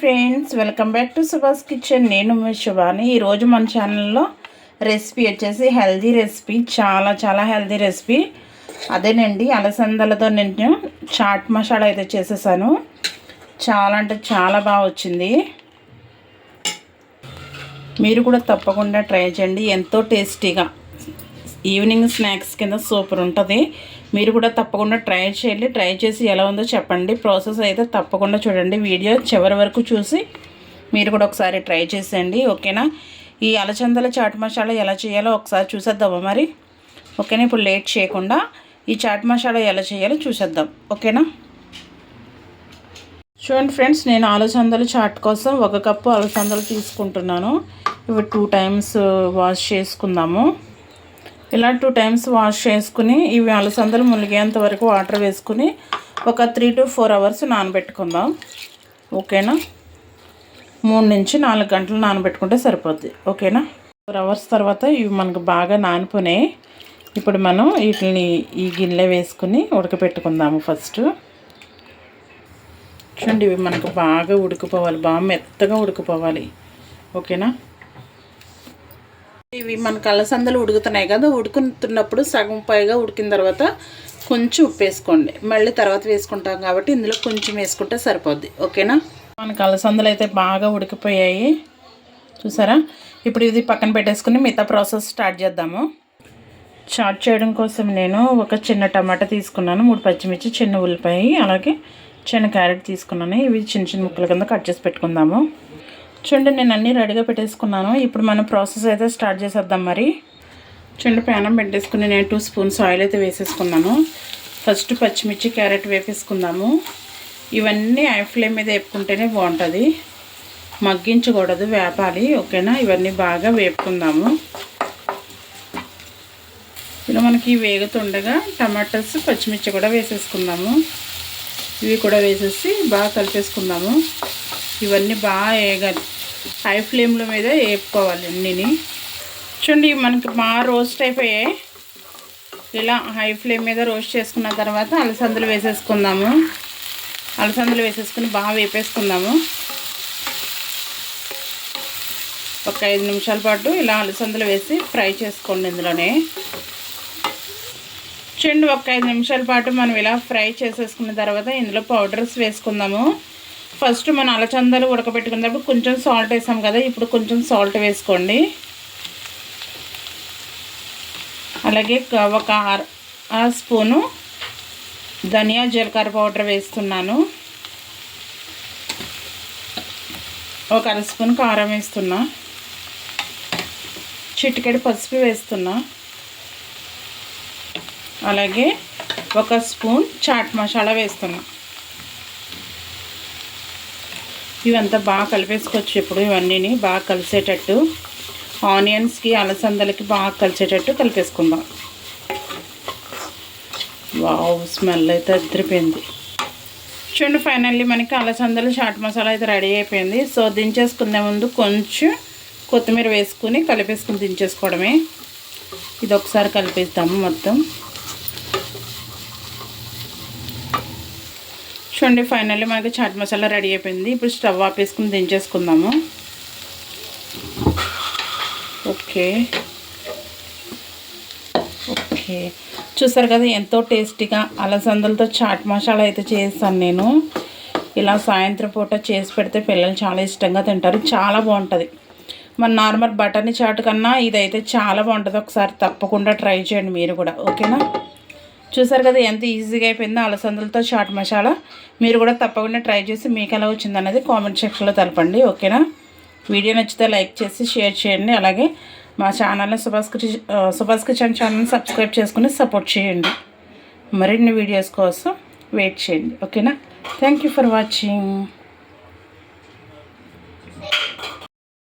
Friends welcome back to Subhash kitchen. నేను మీ శుభాని. ఈరోజు మన ఛానల్లో రెసిపీ వచ్చేసి హెల్దీ రెసిపీ చాలా చాలా హెల్దీ రెసిపీ. అదేనండి అలసందలతో నేను చాట్ మసాలా అయితే చేసేసాను. చాలా అంటే చాలా బాగా వచ్చింది. మీరు కూడా తప్పకుండా ట్రై చేయండి. ఎంతో టేస్టీగా. ఈవినింగ్ స్నాక్స్ కింద సూపర్ ఉంటుంది. మీరు కూడా తప్పకుండా ట్రై చేయండి. ట్రై చేసి ఎలా ఉందో చెప్పండి. ప్రాసెస్ అయితే తప్పకుండా చూడండి. వీడియో చివరి వరకు చూసి మీరు కూడా ఒకసారి ట్రై చేసేయండి. ఓకేనా? ఈ అలచందల చాట్ మసాలా ఎలా చేయాలో ఒకసారి చూసేద్దామా మరి? ఓకేనా? ఇప్పుడు లేట్ చేయకుండా ఈ చాట్ మసాలా ఎలా చేయాలో చూసేద్దాం. ఓకేనా? చూడండి ఫ్రెండ్స్ నేను అలసందలు చాట్ కోసం ఒక కప్పు అలసందలు తీసుకుంటున్నాను. ఇవి టూ టైమ్స్ వాష్ చేసుకుందాము. ఇలా టూ టైమ్స్ వాష్ చేసుకుని ఇవి అలసందలు మునిగేంత వరకు వాటర్ వేసుకుని ఒక త్రీ టు ఫోర్ అవర్స్ నానబెట్టుకుందాం. ఓకేనా? మూడు నుంచి నాలుగు గంటలు నానబెట్టుకుంటే సరిపోద్ది. ఓకేనా? ఫోర్ అవర్స్ తర్వాత ఇవి మనకు బాగా నానిపోయినాయి ఇప్పుడు మనం వీటిని ఈ గిన్నె వేసుకుని ఉడకపెట్టుకుందాము ఫస్ట్ చూడండి ఇవి మనకు బాగా ఉడికిపోవాలి. బాగా మెత్తగా ఉడికిపోవాలి. ఓకేనా? ఇవి మనకు అలసందలు ఉడుకుతున్నాయి కదా ఉడుకుతున్నప్పుడు సగం పైగా ఉడికిన తర్వాత కొంచెం ఉప్పు వేసుకోండి. మళ్ళీ తర్వాత వేసుకుంటాం కాబట్టి ఇందులో కొంచెం వేసుకుంటే సరిపోద్ది. ఓకేనా? మనకు అలసందలు అయితే బాగా ఉడికిపోయాయి. చూసారా? ఇప్పుడు ఇది పక్కన పెట్టేసుకుని మిగతా ప్రాసెస్ స్టార్ట్ చేద్దాము. చాట్ చేయడం కోసం నేను ఒక చిన్న టమాటా తీసుకున్నాను. మూడు పచ్చిమిర్చి చిన్న ఉల్లిపాయ అలాగే చిన్న క్యారెట్ తీసుకున్నాను. ఇవి చిన్న చిన్న ముక్కల కింద కట్ చేసి పెట్టుకుందాము. చూడండి నేను అన్నీ రెడీగా పెట్టేసుకున్నాను. ఇప్పుడు మనం ప్రాసెస్ అయితే స్టార్ట్ చేసేద్దాం మరి. చూడండి ప్యానం పెట్టేసుకుని నేను టూ స్పూన్స్ ఆయిల్ అయితే వేసేసుకున్నాను. ఫస్ట్ పచ్చిమిర్చి క్యారెట్ వేపేసుకుందాము. ఇవన్నీ ఐ ఫ్లేమ్ మీద వేపుకుంటేనే బాగుంటుంది. మగ్గించకూడదు వేపాలి ఓకేనా? ఇవన్నీ బాగా వేపుకుందాము. ఇలా మనకి వేగుతుండగా టమాటాస్ పచ్చిమిర్చి కూడా వేసేసుకుందాము. ఇవి కూడా వేసేసి బాగా కలిపేసుకుందాము. ఇవన్నీ బాగా వేగాలి. హై ఫ్లేమ్ల మీద వేపుకోవాలి అన్నీని. చూడండి మనకి బాగా రోస్ట్ అయిపోయాయి. ఇలా హై ఫ్లేమ్ మీద రోస్ట్ చేసుకున్న తర్వాత అలసందులు వేసేసుకుందాము. అలసందులు వేసేసుకుని బాగా వేపేసుకుందాము. ఒక ఐదు నిమిషాల పాటు ఇలా అలసందులు వేసి ఫ్రై చేసుకోండి ఇందులోనే. చూడండి ఒక ఐదు నిమిషాల పాటు మనం ఇలా ఫ్రై చేసేసుకున్న తర్వాత ఇందులో పౌడర్స్ వేసుకుందాము. ఫస్ట్ మన అలచందలు ఉడకబెట్టుకున్నప్పుడు కొంచెం సాల్ట్ వేసాం కదా ఇప్పుడు కొంచెం సాల్ట్ వేసుకోండి. అలాగే ఒక ఆ స్పూను ధనియా జీలకర్ర పౌడర్ వేస్తున్నాను. ఒక అర స్పూన్ కారం వేస్తున్నా. చిటికెడు పసుపు వేస్తున్నా. అలాగే ఒక స్పూన్ చాట్ మసాలా వేస్తున్నా. ఇవంతా బాగా కలిపేసుకోవచ్చు ఇప్పుడు ఇవన్నీని. బాగా కలిసేటట్టు ఆనియన్స్కి అలసందలకి బాగా కలిసేటట్టు కలిపేసుకుందాం. వావ్ స్మెల్ అయితే అద్దరిపోయింది చూడండి ఫైనల్లీ మనకి అలసందలు చాట్ మసాలా అయితే రెడీ అయిపోయింది. సో దించేసుకునే ముందు కొంచెం కొత్తిమీర వేసుకుని కలిపేసుకుని దించేసుకోవడమే. ఇది ఒకసారి కలిపేస్తాము మొత్తం. చూడండి ఫైనల్లీ మనకి చాట్ మసాలా రెడీ అయిపోయింది. ఇప్పుడు స్టవ్ ఆపేసుకుని దించేసుకుందాము. ఓకే. ఓకే. చూసారు కదా ఎంతో టేస్టీగా అలసందలతో చాట్ మసాలా అయితే చేస్తాను నేను. ఇలా సాయంత్రం పూట చేసి పెడితే పిల్లలు చాలా ఇష్టంగా తింటారు. చాలా బాగుంటుంది. మన నార్మల్ బటర్ని చాట్ కన్నా ఇదైతే చాలా బాగుంటుంది. ఒకసారి తప్పకుండా ట్రై చేయండి మీరు కూడా. ఓకేనా? చూసారు కదా ఎంత ఈజీగా అయిపోయిందో అలసందలతో చాట్ మసాలా. మీరు కూడా తప్పకుండా ట్రై చేసి మీకు ఎలా వచ్చింది అనేది కామెంట్ సెక్షన్లో తెలపండి ఓకేనా? వీడియో నచ్చితే లైక్ చేసి షేర్ చేయండి. అలాగే మా ఛానల్ని సుభాష్ సుభాష్ కిచెన్ ఛానల్ని సబ్స్క్రైబ్ చేసుకుని సపోర్ట్ చేయండి. మరిన్ని వీడియోస్ కోసం వెయిట్ చేయండి ఓకేనా? Thank for watching.